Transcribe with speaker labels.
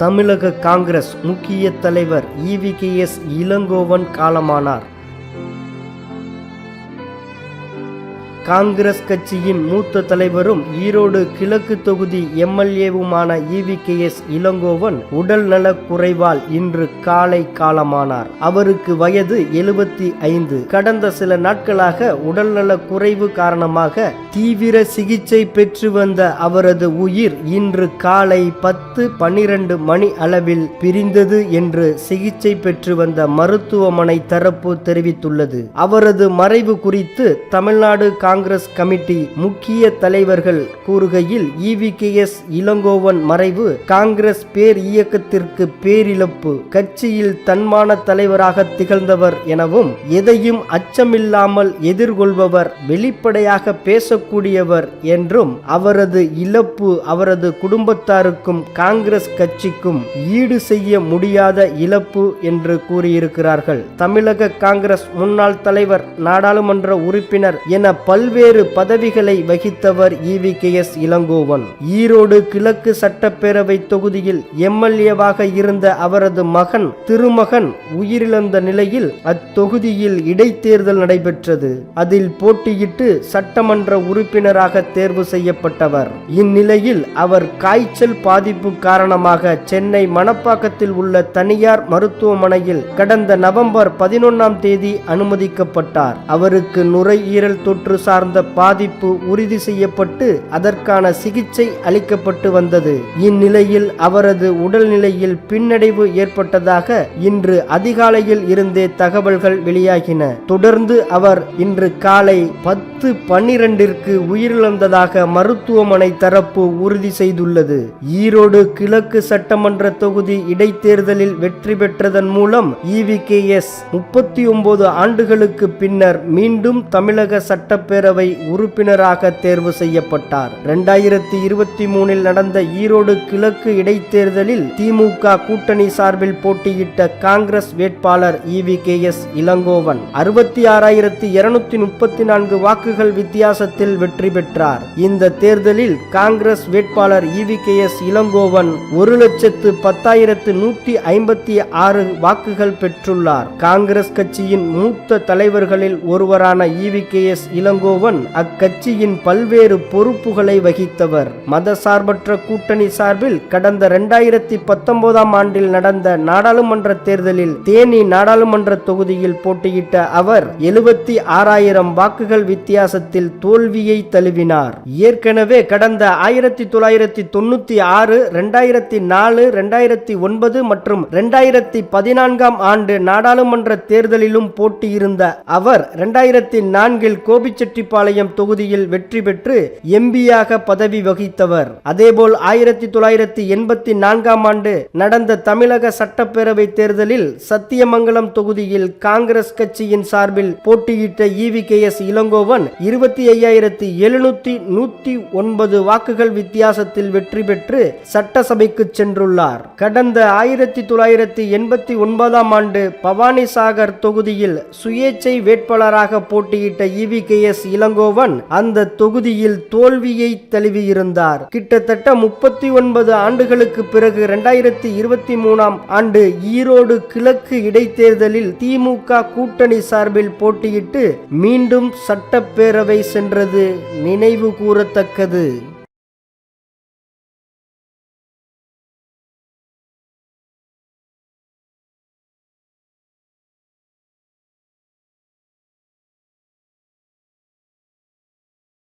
Speaker 1: தமிழக காங்கிரஸ் முக்கிய தலைவர் இவி கே எஸ் இளங்கோவன் காலமானார். காங்கிரஸ் கட்சியின் மூத்த தலைவரும் ஈரோடு கிழக்கு தொகுதி எம்எல்ஏவுமான E V K S Elangovan உடல் நலக் குறைவால் இன்று காலை காலமானார். அவருக்கு வயது எழுபத்தி ஐந்து. கடந்த சில நாட்களாக உடல்நலக் குறைவு காரணமாக தீவிர சிகிச்சை பெற்று வந்த அவரது உயிர் இன்று காலை பத்து பனிரெண்டு மணி அளவில் பிரிந்தது என்று சிகிச்சை பெற்று வந்த மருத்துவமனை தரப்பு தெரிவித்துள்ளது. அவரது மறைவு குறித்து தமிழ்நாடு காங்கிரஸ் காங்கிரஸ் கமிட்டி முக்கிய தலைவர்கள் கூறுகையில் இவி கே எஸ் இளங்கோவன் மறைவு காங்கிரஸ் பேர் இயக்கத்திற்கு பேரிழப்பு கட்சியில் தன்மான தலைவராக திகழ்ந்தவர் எனவும் எதையும் அச்சமில்லாமல் எதிர்கொள்பவர் வெளிப்படையாக பேசக்கூடியவர் என்றும் அவரது இழப்பு அவரது குடும்பத்தாருக்கும் காங்கிரஸ் கட்சிக்கும் ஈடு செய்ய முடியாத இழப்பு என்று கூறியிருக்கிறார்கள். தமிழக காங்கிரஸ் முன்னாள் தலைவர் நாடாளுமன்ற உறுப்பினர் என பல் பல்வேறு பதவிகளை வகித்தவர் EV K. S. Elangovan. Erode கிழக்கு சட்டப்பேரவை தொகுதியில் எம்எல்ஏவாக இருந்த அவரது மகன் திருமகன் உயிரிழந்த நிலையில் அத்தொகுதியில் இடைத்தேர்தல் நடைபெற்றது. அதில் போட்டியிட்டு சட்டமன்ற உறுப்பினராக தேர்வு செய்யப்பட்டவர். இந்நிலையில் அவர் காய்ச்சல் பாதிப்பு காரணமாக சென்னை மணப்பாக்கத்தில் உள்ள தனியார் மருத்துவமனையில் கடந்த நவம்பர் பதினொன்னாம் தேதி அனுமதிக்கப்பட்டார். அவருக்கு நுரையீரல் தொற்று சார்ந்த பாதிப்பு உறுதி செய்யப்பட்டு அதற்கான சிகிச்சை அளிக்கப்பட்டு வந்தது. இந்நிலையில் அவரது உடல்நிலையில் பின்னடைவு ஏற்பட்டதாக இன்று அதிகாலையில் இருந்தே தகவல்கள் வெளியாகின. தொடர்ந்து அவர் இன்று காலை பத்து பன்னிரண்டிற்கு உயிரிழந்ததாக மருத்துவமனை தரப்பு உறுதி செய்துள்ளது. ஈரோடு கிழக்கு சட்டமன்ற தொகுதி இடைத்தேர்தலில் வெற்றி பெற்றதன் மூலம் இவி கே எஸ் முப்பத்தி ஒன்பது ஆண்டுகளுக்கு பின்னர் மீண்டும் தமிழக சட்டப்பேரவை உறுப்பினராக தேர்வு செய்யப்பட்டார். இரண்டாயிரத்தி இருபத்தி மூணில் நடந்த ஈரோடு கிழக்கு இடைத்தேர்தலில் திமுக கூட்டணி சார்பில் போட்டியிட்ட காங்கிரஸ் வேட்பாளர் இவி கே எஸ் இளங்கோவன் அறுபத்தி ஆறாயிரத்தி இருநூத்தி முப்பத்தி நான்கு வாக்குகள் வித்தியாசத்தில் வெற்றி பெற்றார். இந்த தேர்தலில் காங்கிரஸ் வேட்பாளர் இவி கே எஸ் இளங்கோவன் ஒரு லட்சத்து பத்தாயிரத்து நூத்தி ஐம்பத்தி ஆறு வாக்குகள் பெற்றுள்ளார். காங்கிரஸ் கட்சியின் மூத்த தலைவர்களில் ஒருவரான EV K S Elango Elangovan அக்கட்சியின் பல்வேறு பொறுப்புகளை வகித்தவர். மதசார்பற்ற கூட்டணி சார்பில் கடந்த இரண்டாயிரத்தி பத்தொன்பதாம் ஆண்டில் நடந்த நாடாளுமன்ற தேர்தலில் தேனி நாடாளுமன்ற தொகுதியில் போட்டியிட்ட அவர் எழுபத்தி ஆறாயிரம் வாக்குகள் வித்தியாசத்தில் தோல்வியை தழுவினார். ஏற்கனவே கடந்த ஆயிரத்தி தொள்ளாயிரத்தி தொண்ணூத்தி ஆறு ரெண்டாயிரத்தி நாலு ரெண்டாயிரத்தி ஒன்பது மற்றும் ரெண்டாயிரத்தி பதினான்காம் ஆண்டு நாடாளுமன்ற தேர்தலிலும் போட்டியிருந்த அவர் ரெண்டாயிரத்தி நான்கில் கோபிச்செட்டி கோபிச்செட்டிப்பாளையம் தொகுதியில் வெற்றி பெற்று எம்பியாக பதவி வகித்தவர். அதேபோல் ஆயிரத்தி தொள்ளாயிரத்தி எண்பத்தி நான்காம் ஆண்டு நடந்த தமிழக சட்டப்பேரவை தேர்தலில் சத்தியமங்கலம் தொகுதியில் காங்கிரஸ் கட்சியின் சார்பில் போட்டியிட்ட இவி கே எஸ் இளங்கோவன் இருபத்தி ஐயாயிரத்தி எழுநூத்தி நூத்தி ஒன்பது வாக்குகள் வித்தியாசத்தில் வெற்றி பெற்று சட்டசபைக்கு சென்றுள்ளார். கடந்த ஆயிரத்தி தொள்ளாயிரத்தி எண்பத்தி ஒன்பதாம் ஆண்டு பவானிசாகர் தொகுதியில் சுயேச்சை வேட்பாளராக போட்டியிட்ட இவி கே எஸ் இளங்கோவன் அந்த தொகுதியில் தோல்வியை தழுவியிருந்தார். கிட்டத்தட்ட முப்பத்தி ஒன்பது ஆண்டுகளுக்கு பிறகு இரண்டாயிரத்தி இருபத்தி மூணாம் ஆண்டு ஈரோடு கிழக்கு இடைத்தேர்தலில் திமுக கூட்டணி சார்பில் போட்டியிட்டு மீண்டும் சட்டப்பேரவை சென்றது. நினைவு கூறத்தக்கது.